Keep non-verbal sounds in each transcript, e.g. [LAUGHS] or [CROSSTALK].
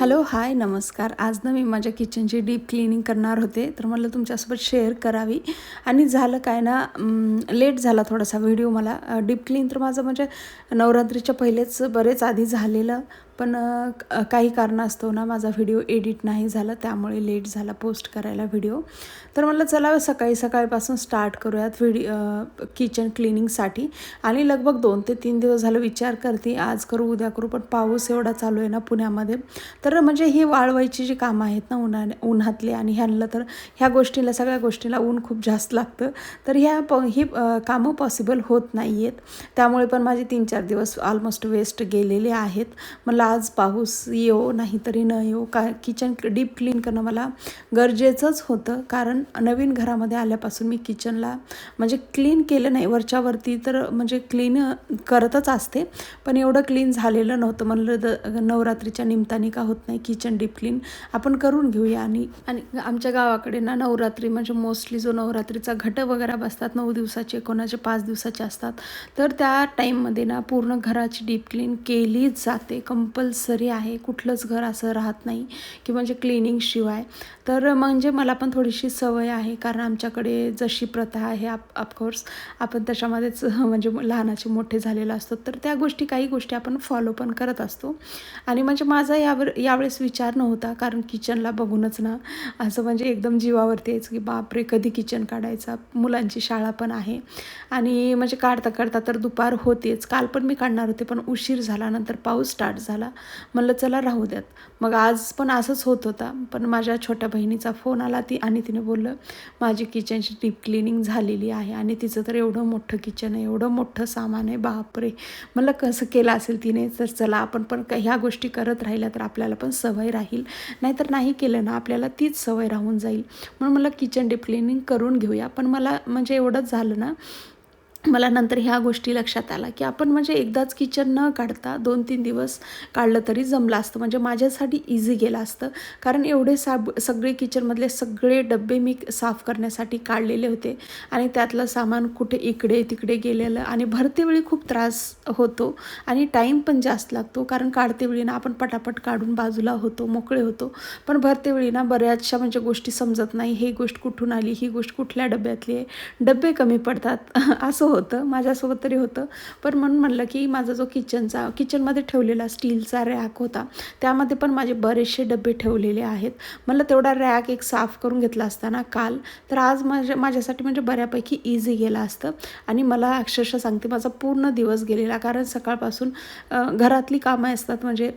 Hello hi नमस्कार. आज ना मी माझ्या किचनची डीप क्लिनिंग करणार होते तर मला तुमच्यासोबत शेअर करावी. आणि झालं काय ना लेट झाला थोडासा व्हिडिओ मला. डीप क्लीन तर माझं म्हणजे नवरात्रीच्या पहिलेच बरेच आधी झालेलं. पण काही कारणास्तव ना माझा व्हिडिओ एडिट नाही झाला त्यामुळे लेट झाला पोस्ट करायला व्हिडिओ. तर मला चला सकाळी सकाळपासून स्टार्ट करूयात व्हिडिओ किचन क्लिनिंगसाठी. आणि लगभग दोन ते तीन दिवस झालं विचार करते आज करू उद्या करू पण पाऊस एवढा चालू आहे ना पुण्यामध्ये. तर म्हणजे ही वाळवायची जी कामं आहेत ना उन्हा उन्हातली आणि ह्यांना तर ह्या गोष्टीला सगळ्या गोष्टीला ऊन खूप जास्त लागतं. तर ह्या प ही कामं पॉसिबल होत नाही आहेत त्यामुळे पण माझे तीन चार दिवस ऑलमोस्ट वेस्ट गेलेले आहेत. मला आज पाऊस येऊ नाहीतरी न येऊ का किचन डीप क्लीन करणं मला गरजेचंच होतं. कारण नवीन घरामध्ये आल्यापासून मी किचनला म्हणजे क्लीन केलं नाही. वरच्यावरती तर म्हणजे क्लीन करतच असते. पण एवढं क्लीन झालेलं नव्हतं. म्हणलं द नवरात्रीच्या निमित्ताने का होत नाही किचन डीप क्लीन आपण करून घेऊया. आणि आणि आमच्या गावाकडे ना नवरात्री म्हणजे मोस्टली जो नवरात्रीचा घट वगैरे बसतात नऊ दिवसाचे कोणाचे पाच दिवसाचे असतात. तर त्या टाईममध्ये ना पूर्ण घराची डीप क्लीन केलीच जाते. कंपल्सरी आहे कुठलंच घर असं राहत नाही की म्हणजे क्लिनिंग शिवाय. तर म्हणजे मला पण थोडीशी सवय आहे कारण आमच्याकडे जशी प्रथा आहे आप ऑफकोर्स आपण त्याच्यामध्येच म्हणजे लहानाचे मोठे झालेलो असतो तर त्या गोष्टी काही गोष्टी आपण फॉलो पण करत असतो. आणि म्हणजे माझा यावर यावेळेस विचार नव्हता कारण किचनला बघूनच ना असं म्हणजे एकदम जीवावरती यायचं की बापरे कधी किचन काढायचा? मुलांची शाळा पण आहे. आणि म्हणजे काढता काढता तर दुपार होतेच. काल पण मी काढणार होते पण उशीर झाला नंतर पाऊस स्टार्ट झाला. म्हणलं चला राहू द्यात. मग आज पण असंच होत होता. पण माझ्या छोट्या बहिणीचा फोन आला. ती आणि तिने बोललं माझी किचनची डीप क्लिनिंग झालेली आहे आणि तिचं तर एवढं मोठं किचन आहे एवढं मोठं सामान आहे बापरे. म्हणलं कसं केलं असेल तिने? तर चला आपण पण ह्या गोष्टी करत राहिल्या तर आपल्याला पण सवय राहील. नाहीतर नाही केलं ना आपल्याला तीच सवय राहून जाईल. म्हणून मला किचन डीप क्लिनिंग करून घेऊया. पण मला म्हणजे एवढंच झालं ना मला नंतर ह्या गोष्टी लक्षात आला की आपण म्हणजे एकदाच किचन न काढता दोन तीन दिवस काढलं तरी जमलं असतं. म्हणजे माझ्यासाठी इझी गेलं असतं. कारण एवढे साब सगळे किचनमधले सगळे डबे मी साफ करण्यासाठी काढलेले होते. आणि त्यातलं सामान कुठे इकडे तिकडे गेलेलं आणि भरते वेळी खूप त्रास होतो. आणि टाईम पण जास्त लागतो. कारण काढते वेळी ना आपण पटापट काढून बाजूला होतो मोकळे होतो. पण भरते वेळी ना बऱ्याचशा म्हणजे गोष्टी समजत नाही. ही गोष्ट कुठून आली? ही गोष्ट कुठल्या डब्यातली आहे? डबे कमी पडतात. [LAUGHS] असं होतं माझ्यासोबत तरी होतं. पण म्हणून म्हणलं की माझा जो किचनचा किचनमध्ये ठेवलेला स्टीलचा रॅक होता त्यामध्ये पण माझे बरेचसे डबे ठेवलेले आहेत. मला तेवढा रॅक एक साफ करून घेतला असताना काल तर आज माझ्या माझ्यासाठी म्हणजे बऱ्यापैकी इझी गेला असतं. आणि मला अक्षरशः सांगते माझा पूर्ण दिवस गेलेला कारण सकाळपासून घरातली कामं असतात म्हणजे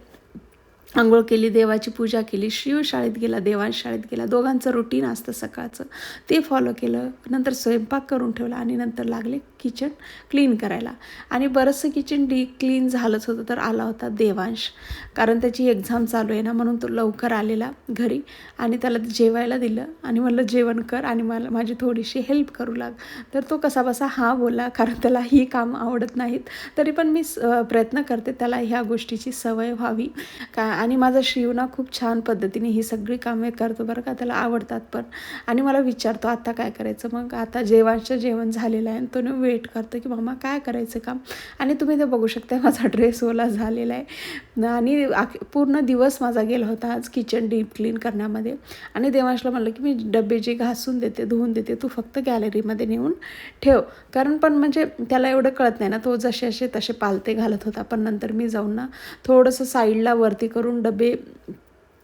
आंघोळ केली देवाची पूजा केली शिव शाळेत गेला देवांश शाळेत गेला दोघांचं रुटीन असतं सकाळचं. ते फॉलो केलं नंतर स्वयंपाक करून ठेवला आणि नंतर लागले किचन क्लीन करायला. आणि बरंचसं किचन डी क्लीन झालंच होतं तर आला होता देवांश. कारण त्याची एक्झाम चालू आहे ना म्हणून तो लवकर आलेला घरी. आणि त्याला जेवायला दिलं आणि म्हणलं जेवण कर आणि मला माझी थोडीशी हेल्प करू लाग. तर तो कसा बसा हा बोला. [LAUGHS] कारण त्याला ही काम आवडत नाहीत. तरी पण मी स- प्रयत्न करते त्याला ह्या गोष्टीची सवय व्हावी. का आणि माझा शिव ना खूप छान पद्धतीने ही सगळी कामे करतो बरं का त्याला आवडतात पण. आणि मला विचारतो आता काय करायचं? मग आता जेवणचं जेवण झालेलं आहे आणि तो वेट करतो की मामा काय करायचं काम? आणि तुम्ही ते बघू शकता माझा ड्रेस ओला झालेला आहे. आणि पूर्ण दिवस माझा गेला होता आज किचन डीप क्लीन करण्यामध्ये. आणि देवांशला म्हणलं की मी डबे जे घासून देते धुवून देते तू फक्त गॅलरीमध्ये नेऊन ठेव. कारण पण म्हणजे त्याला एवढं कळत नाही ना तो जसे असे तसे पालते घालत होता. पण नंतर मी जाऊन ना थोडंसं साईडला वरती करून डबे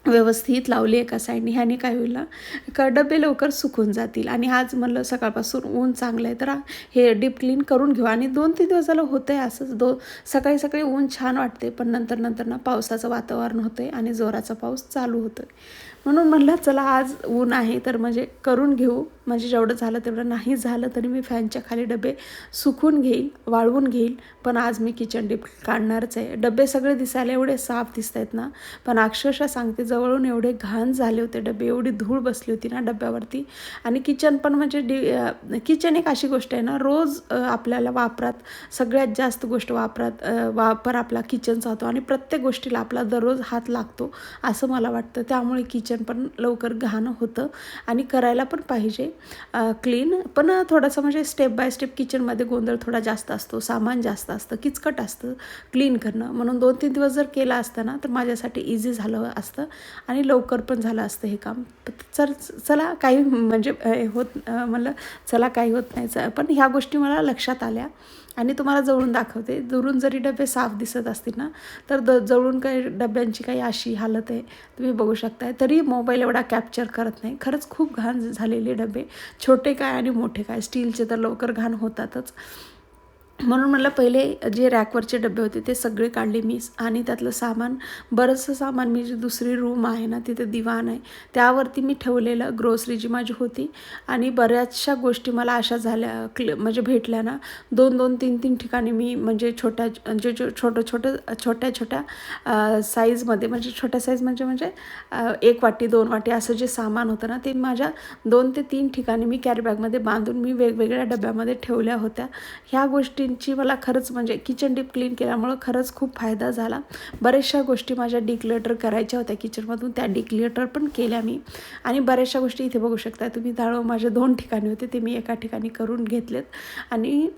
व्यवस्थित लावली एका साईडने. ह्याने काय होईल ना का डबे लवकर सुकून जातील. आणि आज म्हणलं सकाळपासून ऊन चांगलं आहे तर हे डीप क्लीन करून घेऊ. आणि दोन तीन दिवस झालं होतं आहे असंच. दो सकाळी सकाळी ऊन छान वाटते पण नंतर नंतर ना पावसाचं वातावरण होतं आहे आणि जोराचा पाऊस चालू होतो आहे म्हणून म्हणलं चला आज ऊन आहे तर म्हणजे करून घेऊ. म्हणजे जेवढं झालं तेवढं नाही झालं तरी मी फॅनच्या खाली डबे सुकून घेईल वाळवून घेईल. पण आज मी किचन डीप काढणारच आहे. डबे सगळे दिसायला एवढे साफ दिसत आहेत ना. पण अक्षरशः सांगते जवळून एवढे घाण झाले होते डबे एवढी धूळ बसली होती ना डब्यावरती. आणि किचन पण म्हणजे डी किचन एक अशी गोष्ट आहे ना रोज आपल्याला वापरात सगळ्यात जास्त गोष्ट वापरात वापर आपला किचनचा होतो. आणि प्रत्येक गोष्टीला आपला दररोज हात लागतो असं मला वाटतं. त्यामुळे किचन किचन पण लवकर घाण होतं आणि करायला पण पाहिजे. क्लीन पण थोडंसं म्हणजे स्टेप बाय स्टेप किचनमध्ये गोंधळ थोडा जास्त असतो सामान जास्त असतं किचकट असतं क्लीन करणं. म्हणून दोन तीन दिवस जर केला असताना तर माझ्यासाठी इझी झालं असतं आणि लवकर पण झालं असतं हे काम. तर चला काही म्हणजे होत म्हणलं चला काही होत नाही. पण ह्या गोष्टी मला लक्षात आल्या. आणि तुम्हाला जवळून दाखवते. दुरून जरी डबे साफ दिसत असतील ना तर द जवळून काही डब्यांची काही अशी हालत आहे तुम्ही बघू शकताय. तरी मोबाईल एवढा कॅप्चर करत नाही. खरंच खूप घाण झालेले डबे. छोटे काय आणि मोठे काय. स्टीलचे तर लवकर घाण होतातच. म्हणून मला पहिले जे रॅकवरचे डबे होते ते सगळे काढले मी आणि त्यातलं सामान बरंचसं सामान मी जी दुसरी रूम आहे ना तिथे दिवाण आहे त्यावरती मी ठेवलेलं ग्रोसरी जी माझी होती. आणि बऱ्याचशा गोष्टी मला अशा झाल्या क्ल म्हणजे भेटल्या ना दोन दोन तीन तीन ठिकाणी मी म्हणजे छोट्या जे जो छोटं छोटं छोट्या छोट्या साईजमध्ये म्हणजे छोट्या साईज म्हणजे म्हणजे एक वाटी दोन वाटी असं जे सामान होतं ना ते माझ्या दोन ते तीन ठिकाणी मी कॅरीबॅगमध्ये बांधून मी वेगवेगळ्या डब्यामध्ये ठेवल्या होत्या. ह्या गोष्टी क्लीनची मला खरंच म्हणजे किचन डीप क्लीन केल्यामुळं खरंच खूप फायदा झाला. बऱ्याचशा गोष्टी माझ्या डिक्लेटर करायच्या होत्या किचनमधून त्या डिक्लेटर पण केल्या मी. आणि बऱ्याचशा गोष्टी इथे बघू शकता तुम्ही. डाळं माझ्या दोन ठिकाणी होते ते मी एका ठिकाणी करून घेतलेत. आणि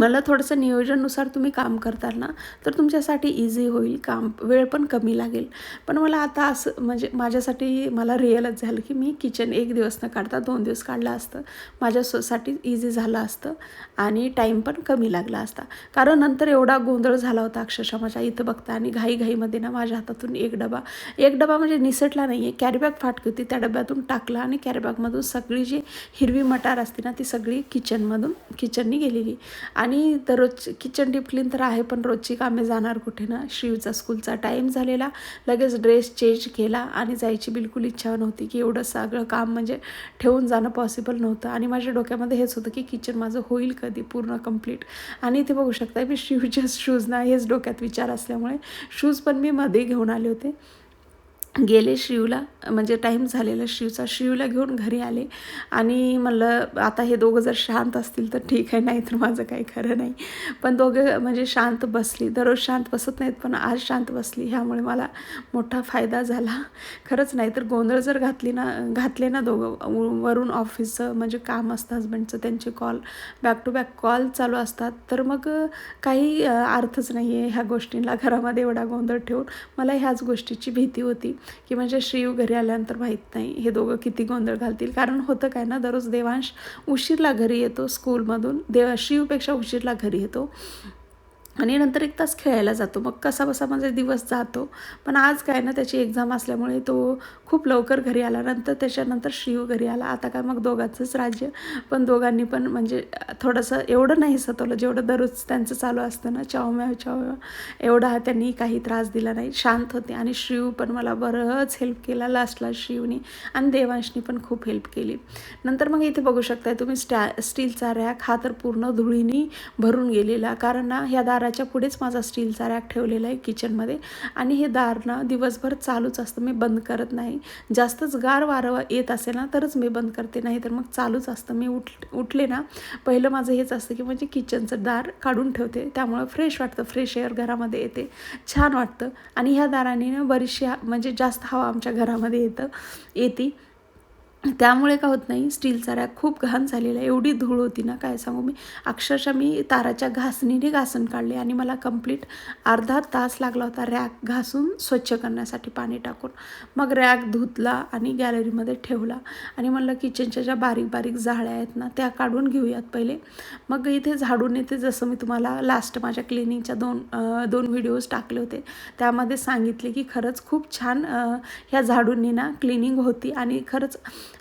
मला थोडंसं नियोजनानुसार तुम्ही काम करताल ना तर तुमच्यासाठी इझी होईल काम. वेळ पण कमी लागेल. पण मला आता असं म्हणजे माझ्यासाठी मला रिअलच झालं की मी किचन एक दिवस न काढता दोन दिवस काढलं असतं. माझ्यासाठी इझी झालं असतं आणि टाईम पण कमी लागला असता. कारण नंतर एवढा गोंधळ झाला होता अक्षरशः माझ्या इथं बघता आणि घाईघाईमध्ये ना माझ्या हातातून एक डबा एक डबा म्हणजे निसटला नाही आहे कॅरीबॅग फाटकी होती त्या डब्यातून टाकला आणि कॅरीबॅगमधून सगळी जी हिरवी मटार असते ना ती सगळी किचनमधून किचननी गेलेली. आणि आणि दररोज किचन डीप क्लीन तर आहे पण रोजची कामे जाणार कुठे ना? शिवचा स्कूलचा टाईम झालेला. लगेच ड्रेस चेंज केला आणि जायची बिलकुल इच्छा नव्हती की एवढं सगळं काम म्हणजे ठेवून जाणं पॉसिबल नव्हतं. आणि माझ्या डोक्यामध्ये हेच होतं की किचन माझं होईल कधी पूर्ण कंप्लीट आणि इथे बघू शकता मी शिवच्या शूज ना हेच डोक्यात विचार असल्यामुळे शूज पण मी मध्ये घेऊन आले होते. गेले शिवला म्हणजे टाईम झालेला शिवचा. शिवला घेऊन घरी आले आणि म्हणलं आता हे दोघं जर शांत असतील तर ठीक आहे नाही तर माझं काही खरं नाही. पण दोघं म्हणजे शांत बसली. दररोज शांत बसत नाहीत पण आज शांत बसली. ह्यामुळे मला मोठा फायदा झाला. खरंच नाही तर गोंधळ जर घातली ना घातले ना दोघं वरून ऑफिसचं म्हणजे काम असतं हजबंडचं त्यांचे call back to back call चालू असतात. तर मग काही अर्थच नाही आहे ह्या गोष्टींना. घरामध्ये एवढा गोंधळ ठेवून मला ह्याच गोष्टीची भीती होती. की म्हणजे श्रीव घरी आल्यानंतर माहीत नाही. हे दोघं किती गोंधळ घालतील? कारण होतं काय ना दररोज देवांश उशीरला घरी येतो स्कूलमधून देवा श्रीयूपेक्षा उशीरला घरी येतो. आणि नंतर एक तास खेळायला जातो. मग कसा बसा माझा म्हणजे दिवस जातो. पण आज काय ना त्याची एक्झाम असल्यामुळे तो खूप लवकर घरी आला. नंतर त्याच्यानंतर शिव घरी आला. आता काय मग दोघांचंच राज्य. पण दोघांनी पण म्हणजे थोडंसं एवढं नाही सतवलं. जेवढं दररोज त्यांचं चालू असतं ना चावम्या चावम्या एवढा त्यांनी काही त्रास दिला नाही. शांत होते. आणि शिव पण मला बरंच हेल्प केला लास्टला शिवनी आणि देवांशनी पण खूप हेल्प केली. नंतर मग इथे बघू शकताय तुम्ही स्टॅ स्टीलचा रॅक हा तर पूर्ण धुळीनी भरून गेलेला. कारण ना ह्या दारा दाराच्या पुढेच माझा स्टीलचा रॅक ठेवलेला आहे किचनमध्ये. आणि हे दार ना दिवसभर चालूच असतं. मी बंद करत नाही. जास्तच गार वारं येत असेल ना तरच मी बंद करते. नाही तर मग चालूच असतं. मी उठ उठले ना पहिलं माझं हेच असतं की म्हणजे किचनचं दार काढून ठेवते. त्यामुळं फ्रेश वाटतं. फ्रेश एअर घरामध्ये येते. छान वाटतं. आणि ह्या दाराने ना बरीचशी म्हणजे जास्त हवा आमच्या घरामध्ये येतं येते. त्यामुळे का होत नाही? स्टीलचा रॅक खूप घाण झालेला आहे एवढी धूळ होती ना काय सांगू मी? अक्षरशः मी ताराच्या घासणीने घासून काढले आणि मला कंप्लीट अर्धा तास लागला होता रॅक घासून स्वच्छ करण्यासाठी पाणी टाकून. मग रॅक धुतला आणि गॅलरीमध्ये ठेवला आणि म्हणलं किचनच्या ज्या बारीक बारीक जाळ्या आहेत ना त्या काढून घेऊयात पहिले. मग इथे झाडून येते जसं मी तुम्हाला लास्ट माझ्या क्लिनिंगच्या दोन दोन व्हिडिओज टाकले होते. त्यामध्ये सांगितले की खरंच खूप छान ह्या झाडूंनी ना क्लिनिंग होती आणि खरंच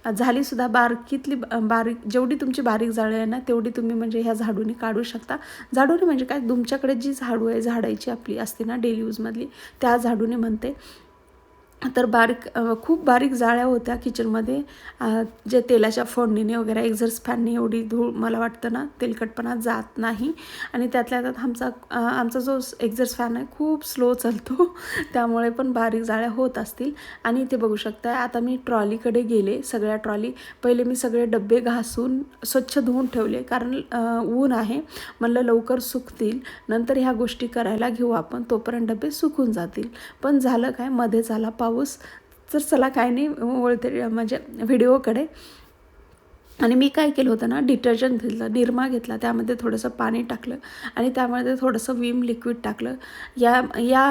झालीसुद्धा बारकीतली बारीक जेवढी तुमची बारीक जाळी आहे ना तेवढी तुम्ही म्हणजे ह्या झाडूने काढू शकता. झाडूने म्हणजे काय तुमच्याकडे जी झाडू आहे झाडायची आपली असते ना डेली यूजमधली त्या झाडूने म्हणते तर बारीक खूप बारीक जाळ्या होत्या किचनमध्ये. जे तेलाच्या फोडणीने वगैरे एक्झर्स फॅनने एवढी धूळ मला वाटतं ना तेलकटपणा जात नाही. आणि त्यातल्या त्यात आमचा आमचा जो एक्झर्स फॅन आहे खूप स्लो चालतो. [LAUGHS] त्यामुळे पण बारीक जाळ्या होत असतील. आणि इथे बघू शकता आता मी ट्रॉलीकडे गेले सगळ्या ट्रॉली. पहिले मी सगळे डबे घासून स्वच्छ धुवून ठेवले कारण ऊन आहे. म्हणलं लवकर सुकतील. नंतर ह्या गोष्टी करायला घेऊ आपण तोपर्यंत डबे सुकून जातील. पण झालं काय मध्ये झाला पाऊस. पाऊस. तर चला काय नाही वळते म्हणजे व्हिडिओकडे. आणि मी काय केलं होतं ना डिटर्जंट घेतलं निरमा घेतला त्यामध्ये थोडंसं पाणी टाकलं आणि त्यामध्ये थोडंसं विम लिक्विड टाकलं. या या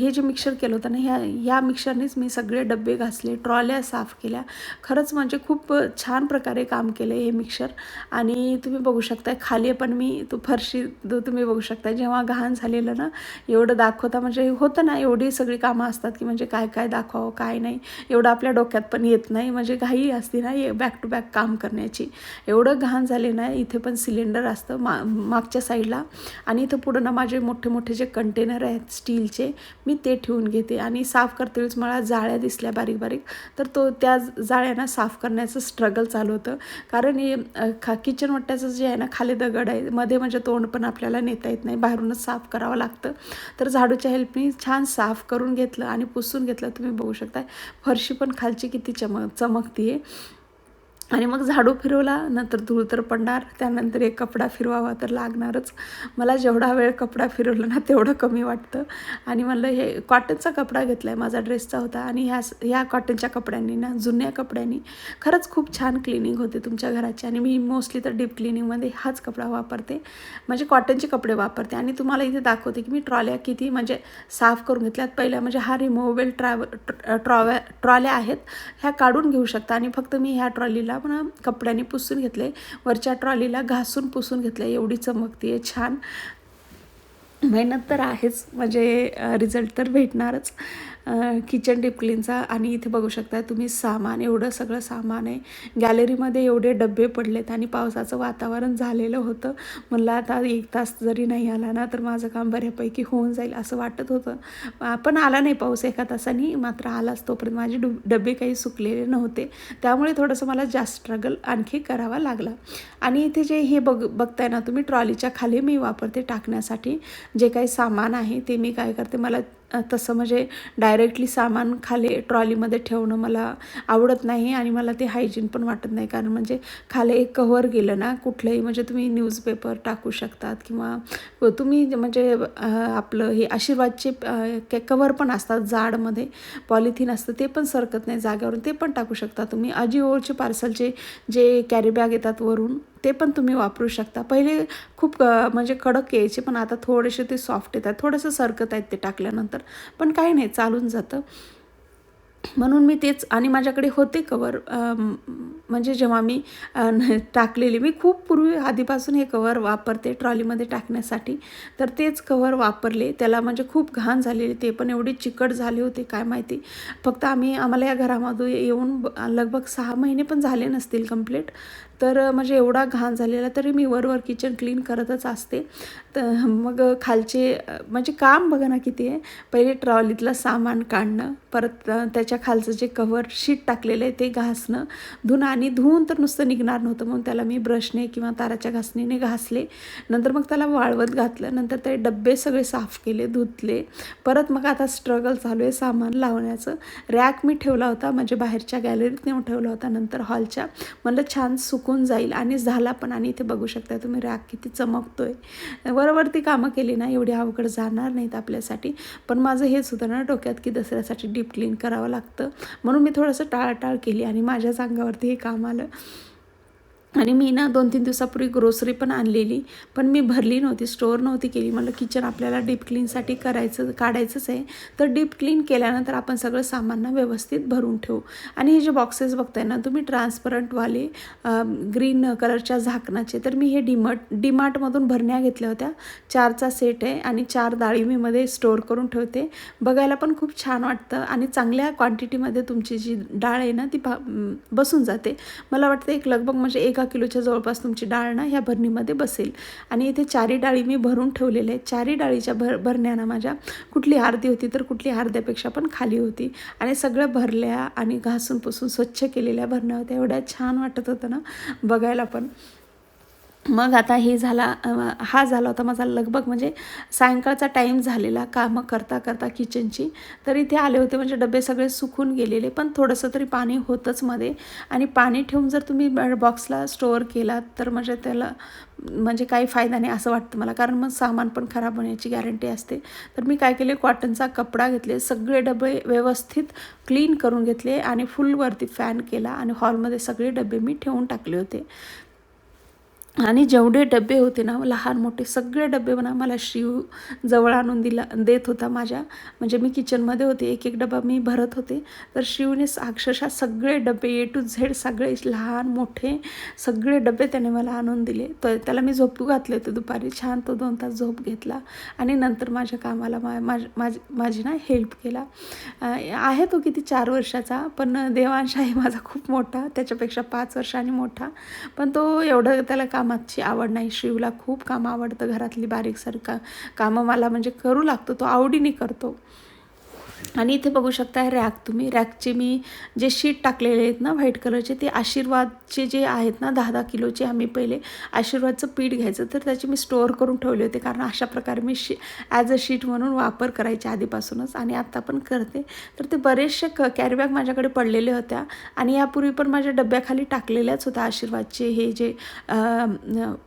हे जे मिक्सर केलं होतं ना ह्या या मिक्सरनेच मी सगळे डबे घासले ट्रॉल्या साफ केल्या. खरंच म्हणजे खूप छान प्रकारे काम केलं हे मिक्सर आणि तुम्ही बघू शकता खाली पण मी तो फरशी तुम्ही बघू शकता जेव्हा घाण झालेलं ना एवढं दाखवता म्हणजे होतं ना एवढी सगळी कामं असतात की म्हणजे काय काय दाखवावं काय नाही. एवढं आपल्या डोक्यात पण येत नाही. म्हणजे घाई असते ना बॅक टू बॅक काम करणे. पाण्याची एवढं घाण झाले ना इथे पण सिलेंडर असतं मा मागच्या साईडला आणि इथं पुढं ना माझे मोठे मोठे जे कंटेनर आहेत स्टीलचे मी ते ठेवून घेते. आणि साफ करते वेळेस मला जाळ्या दिसल्या बारीक बारीक तर तो त्या जाळ्यांना साफ करण्याचं स्ट्रगल चालू होतं. कारण हे खा किचन वट्ट्याचं जे आहे ना खाली दगड आहे. मध्ये म्हणजे तोंड पण आपल्याला नेता येत नाही. बाहेरूनच साफ करावं लागतं. तर झाडूच्या हेल्पनी छान साफ करून घेतलं आणि पुसून घेतलं. तुम्ही बघू शकता फरशी पण खालची किती चमक चमकती आहे आणि मग झाडू फिरवला नंतर धूळ तर पडणार त्यानंतर एक कपडा फिरवावा तर लागणारच. मला जेवढा वेळ कपडा फिरवला ना तेवढं कमी वाटतं. आणि म्हणलं हे कॉटनचा कपडा घेतला आहे माझा ड्रेसचा होता आणि ह्या ह्या कॉटनच्या कपड्यांनी ना जुन्या कपड्यांनी खरंच खूप छान क्लिनिंग होते तुमच्या घराची. आणि मी मोस्टली तर डीप क्लिनिंगमध्ये हाच कपडा वापरते. म्हणजे कॉटनचे कपडे वापरते. आणि तुम्हाला इथे दाखवते की मी ट्रॉल्या किती म्हणजे साफ करून घेतल्यात. पहिल्या म्हणजे हा रिमोवेबल ट्रॅव ट्रॉव्या ट्रॉल्या आहेत. ह्या काढून घेऊ शकता. आणि फक्त मी ह्या ट्रॉलीला पण कपड्याने पुसून घेतले वरच्या ट्रॉलीला घासून पुसून घेतले एवढी चमकती आहे छान. मेहनत तर आहेच म्हणजे रिझल्ट तर भेटणारच. किचन डीप क्लीनचा आणि इथे बघू शकता तुम्ही सामान एवढं सगळं सामान आहे. गॅलरीमध्ये एवढे डबे पडलेत आणि पावसाचं वातावरण झालेलं होतं. म्हणलं आता एक तास जरी नाही आला ना तर माझं काम बऱ्यापैकी होऊन जाईल असं वाटत होतं. पण आला नाही पाऊस एका तासाने मात्र आलाच तोपर्यंत. माझे डु डबे काही सुकलेले नव्हते. त्यामुळे थोडंसं मला जास्त स्ट्रगल आणखी करावा लागला. आणि इथे जे हे बघ बघताय ना तुम्ही ट्रॉलीच्या खाली मी वापरते टाकण्यासाठी. जे काही सामान आहे ते मी काय करते मला तसं म्हणजे डायरेक्टली सामान खाली ट्रॉलीमध्ये ठेवणं मला आवडत नाही आणि मला ते हायजीन पण वाटत नाही. कारण म्हणजे खाली एक कव्हर गेलं ना कुठलंही म्हणजे तुम्ही न्यूजपेपर टाकू शकतात किंवा तुम्ही म्हणजे आपलं हे आशीर्वादचे कवर पण असतात. जाडमध्ये पॉलिथिन असतं ते पण सरकत नाही जागेवरून. ते पण टाकू शकता तुम्ही. अजिओचे पार्सलचे जे कॅरी बॅग येतात वरून ते पण तुम्ही वापरू शकता. पहिले खूप म्हणजे कडक यायचे पण आता थोडेसे ते सॉफ्ट येतात. थोडंसं सरकत आहेत ते टाकल्यानंतर. पण काही नाही चालून जातं. म्हणून मी तेच आणि माझ्याकडे होते कवर म्हणजे जेव्हा मी टाकलेली मी खूप पूर्वी आधीपासून हे कवर वापरते ट्रॉलीमध्ये टाकण्यासाठी. तर तेच कवर वापरले. त्याला म्हणजे खूप घाण झालेले ते पण एवढे चिकट झाले होते काय माहिती. फक्त आम्ही आम्हाला या घरामधून येऊन लगभग सहा महिने पण झाले नसतील कंप्लीट तर म्हणजे एवढा घाण झालेला तरी मी वरवर किचन क्लीन करतच असते. तर मग खालचे म्हणजे काम बघा ना किती आहे. पहिले ट्रॉलीतलं सामान काढणं परत त्याच्या खालचं जे कव्हर शीट टाकलेलं आहे ते घासणं. धुणं आणि धुवून तर नुसतं निघणार नव्हतं. मग त्याला मी ब्रशने किंवा ताराच्या घासणीने घासले. नंतर मग त्याला वाळवत घातलं. नंतर ते डब्बे सगळे साफ केले धुतले. परत मग आता स्ट्रगल चालू आहे सामान लावण्याचं. रॅक मी ठेवला होता. म्हणजे बाहेरच्या गॅलरीत नेऊन ठेवला होता नंतर हॉलच्या म्हणलं छान सुक सुकून जाईल आणि झाला पण आणि इथे बघू शकता तुम्ही राग किती चमकतोय. बरोबर ती कामं केली ना एवढी अवघड जाणार नाहीत आपल्यासाठी. पण माझं हेच होतं ना डोक्यात की दसऱ्यासाठी डीप क्लीन करावं लागतं. म्हणून मी थोडंसं टाळाटाळ केली आणि माझ्याच अंगावरती हे काम आलं. आणि मी ना दोन तीन दिवसापूर्वी ग्रोसरी पण आणलेली पण मी भरली नव्हती स्टोअर नव्हती केली. मला किचन आपल्याला डीप क्लीनसाठी करायचं काढायचंच आहे. तर डीप क्लीन केल्यानंतर आपण सगळं सामान व्यवस्थित भरून ठेवू. आणि हे जे बॉक्सेस बघताय ना तुम्ही ट्रान्सपरंटवाले ग्रीन कलरच्या झाकणाचे तर मी हे डीमार्ट डीमार्टमधून भरण्या घेतल्या होत्या. चारचा सेट आहे आणि चार डाळी स्टोअर करून ठेवते. बघायला पण खूप छान वाटतं आणि चांगल्या क्वांटिटीमध्ये तुमची जी डाळ आहे ना ती बसून जाते. मला वाटतं एक लगभग म्हणजे एका किलोच्या जवळपास तुमची डाळ ना ह्या भरणीमध्ये बसेल. आणि इथे चारी डाळी मी भरून ठेवलेल्या आहेत. चारी डाळीच्या भर भरण्यानं माझ्या कुठली अर्धी होती तर कुठली अर्ध्यापेक्षा पण खाली होती. आणि सगळं भरल्या आणि घासून पुसून स्वच्छ केलेल्या भरण्या होत्या. एवढ्या छान वाटत होतं ना बघायला पण. मग आता हे झाला हा झाला होता माझा लगभग म्हणजे सायंकाळचा टाईम झालेला कामं करता करता किचनची तर इथे आले होते म्हणजे डबे सगळे सुकून गेलेले पण थोडंसं तरी पाणी होतंच मध्ये. आणि पाणी ठेवून जर तुम्ही बॉक्सला स्टोअर केलात तर म्हणजे त्याला म्हणजे काही फायदा नाही असं वाटतं मला. कारण मग सामान पण खराब होण्याची गॅरंटी असते. तर मी काय केले कॉटनचा कपडा घेतले सगळे डबे व्यवस्थित क्लीन करून घेतले आणि फुलवरती फॅन केला आणि हॉलमध्ये सगळे डबे मी ठेवून टाकले होते. आणि जेवढे डबे होते ना लहान मोठे सगळे डबे म्हणा मला शिव जवळ आणून दिला देत होता माझ्या. म्हणजे मी किचनमध्ये होते एक एक डबा मी भरत होते. तर शिवने अक्षरशः सगळे डबे ए टू झेड सगळे लहान मोठे सगळे डबे त्याने मला आणून दिले. तर त्याला मी झोपू घातले होते दुपारी. छान तो दोन तास झोप घेतला आणि नंतर माझ्या कामाला मा माझ माझी माझी ना हेल्प केला. आहे तो किती चार वर्षाचा पण देवांश आहे माझा खूप मोठा त्याच्यापेक्षा पाच वर्षांनी मोठा. पण तो एवढं त्याला काम कामाची आवड नाही. शिवला खूप कामं आवडतं घरातली बारीक सारी कामं मला म्हणजे करू लागतो तो आवडीने करतो. आणि इथे बघू शकता रॅक तुम्ही. रॅकचे मी जे शीट टाकलेले आहेत ना व्हाईट कलरचे ते आशीर्वादचे जे आहेत ना दहा दहा किलोचे आम्ही पहिले आशीर्वादचं पीठ घ्यायचं. तर त्याचे मी स्टोअर करून ठेवले होते कारण अशा प्रकारे me she as a sheet म्हणून वापर करायचे आधीपासूनच. आणि आत्ता पण करते. तर ते बरेचसे क कॅरीबॅग माझ्याकडे पडलेले होत्या. आणि यापूर्वी पण माझ्या डब्याखाली टाकलेल्याच होत्या आशीर्वादचे हे जे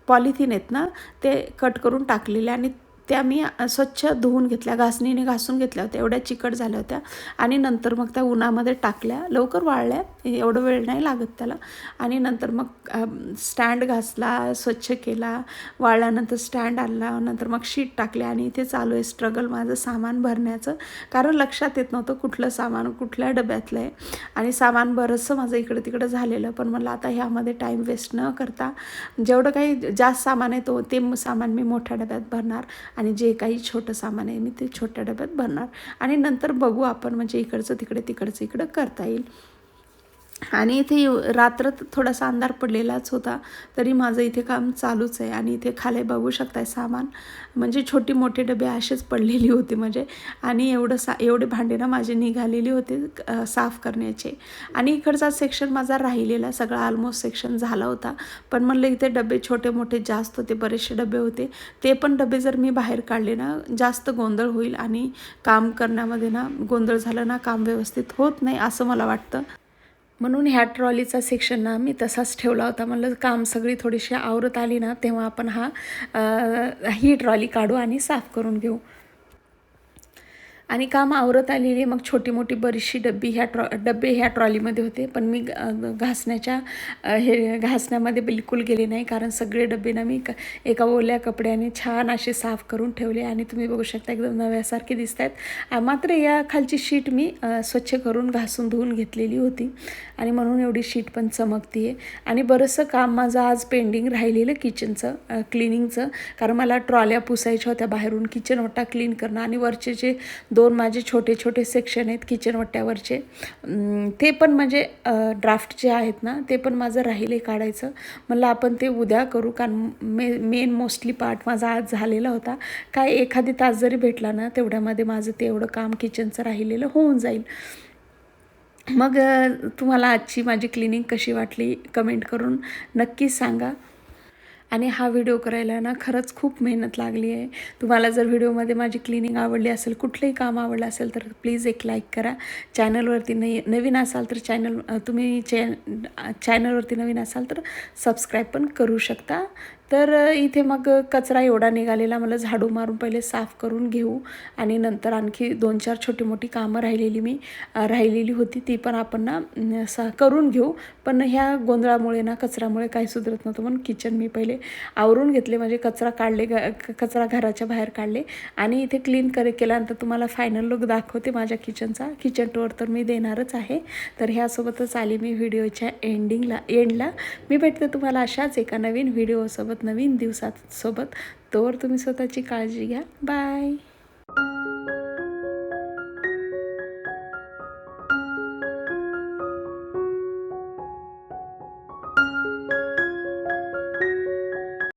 पॉलिथिन आहेत ना ते कट करून टाकलेले. आणि त्या मी स्वच्छ धुवून घेतल्या घासणीने घासून घेतल्या होत्या एवढ्या चिकट झाल्या होत्या. आणि नंतर मग त्या उन्हामध्ये टाकल्या. लवकर वाळल्या एवढं वेळ नाही लागत त्याला. आणि नंतर मग स्टँड घासला स्वच्छ केला. वाळल्यानंतर स्टँड आणला नंतर मग शीट टाकले. आणि इथे चालू आहे स्ट्रगल माझं सामान भरण्याचं. कारण लक्षात येत नव्हतं कुठलं सामान कुठल्या डब्यातलं आहे. आणि सामान बरंचसं माझं इकडं तिकडं झालेलं. पण मला आता ह्यामध्ये टाईम वेस्ट न करता जेवढं काही जास्त सामान आहे तो ते सामान मी मोठ्या डब्यात भरणार. आणि जे काही छोटं सामान आहे मी ते छोट्या डब्यात भरणार. आणि नंतर बघू आपण म्हणजे इकडचं तिकडे तिकडचं इकडं करता येईल. आणि इथे रात्र थोडासा अंधार पडलेलाच होता तरी माझं इथे काम चालूच आहे आणि इथे खाली बघू शकताय सामान. म्हणजे छोटी मोठे डबे असेच पडलेली होते म्हणजे आणि एवढं सा एवढे भांडे ना माझे निघालेले होते साफ करण्याचे. आणि इकडचा सेक्शन माझा राहिलेला सगळा ऑलमोस्ट सेक्शन झाला होता. पण म्हणलं इथे डबे छोटे मोठे जास्त होते बरेचसे डबे होते. ते पण डबे जर मी बाहेर काढले ना जास्त गोंधळ होईल आणि काम करण्यामध्ये ना गोंधळ झालं ना काम व्यवस्थित होत नाही असं मला वाटतं. म्हणून ह्या ट्रॉलीचा सेक्शन ना मी तसाच ठेवला होता. म्हणलं काम सगळी थोडीशी आवरत आली ना तेव्हा आपण हा ही ट्रॉली काढू आणि साफ करून घेऊ. आणि काम आवरत आलेली मग छोटी मोठी बरीचशी डब्बी ह्या ट्रॉ डबे ह्या ट्रॉलीमध्ये होते. पण मी घासण्याच्या हे घासण्यामध्ये बिलकुल गेले नाही. कारण सगळे डबे ना मी एका ओल्या कपड्याने छान असे साफ करून ठेवले. आणि तुम्ही बघू शकता एकदम नव्यासारखे दिसत आहेत मात्र या खालची शीट मी स्वच्छ करून घासून धुवून घेतलेली होती. आणि म्हणून एवढी शीट पण चमकती आहे आणि बरंचसं काम माझं आज पेंडिंग राहिलेलं किचनचं क्लिनिंगचं. कारण मला ट्रॉल्या पुसायच्या होत्या बाहेरून. किचन ओटा क्लीन करणं आणि वरचे जे दोन माझे छोटे छोटे सेक्शन आहेत किचन वट्ट्यावरचे. ते पण म्हणजे ड्राफ्ट जे आहेत ना ते पण माझं राहिले काढायचं. मला आपण ते उद्या करू कारण मे मेन मोस्टली पार्ट माझा आज झालेला होता. काय एखादी तास जरी भेटला ना तेवढ्यामध्ये माझं ते एवढं काम किचनचं राहिलेलं होऊन जाईल. मग तुम्हाला आजची माझी क्लिनिंग कशी वाटली कमेंट करून नक्कीच सांगा. आणि हा व्हिडिओ करायला ना खरंच खूप मेहनत लागली आहे. तुम्हाला जर व्हिडिओमध्ये माझी क्लिनिंग आवडली असेल कुठलंही काम आवडलं असेल तर प्लीज एक लाईक करा. चॅनलवरती नई नवीन असाल तर चॅनल तुम्ही चॅ चॅनलवरती नवीन असाल तर सबस्क्राईब पण करू शकता. तर इथे मग कचरा एवढा निघालेला मला झाडू मारून पहिले साफ करून घेऊ आणि नंतर आणखी दोन चार छोटी मोठी कामं राहिलेली मी राहिलेली होती ती पण आपण ना सा करून घेऊ. पण ह्या गोंधळामुळे ना कचऱ्यामुळे काही सुधरत नव्हतं म्हणून किचन मी पहिले आवरून घेतले. म्हणजे कचरा काढले कचरा घराच्या बाहेर काढले आणि इथे क्लीन करे केल्यानंतर तुम्हाला फायनल लुक दाखवते माझ्या किचनचा किचन टूर तर मी देणारच आहे. तर ह्यासोबतच आली मी व्हिडिओच्या एंडिंगला एंडला मी भेटते तुम्हाला अशाच एका नवीन व्हिडिओसोबत नवीन दिवसात सोबत. तोवर तुम्ही स्वतःची काळजी घ्या. बाय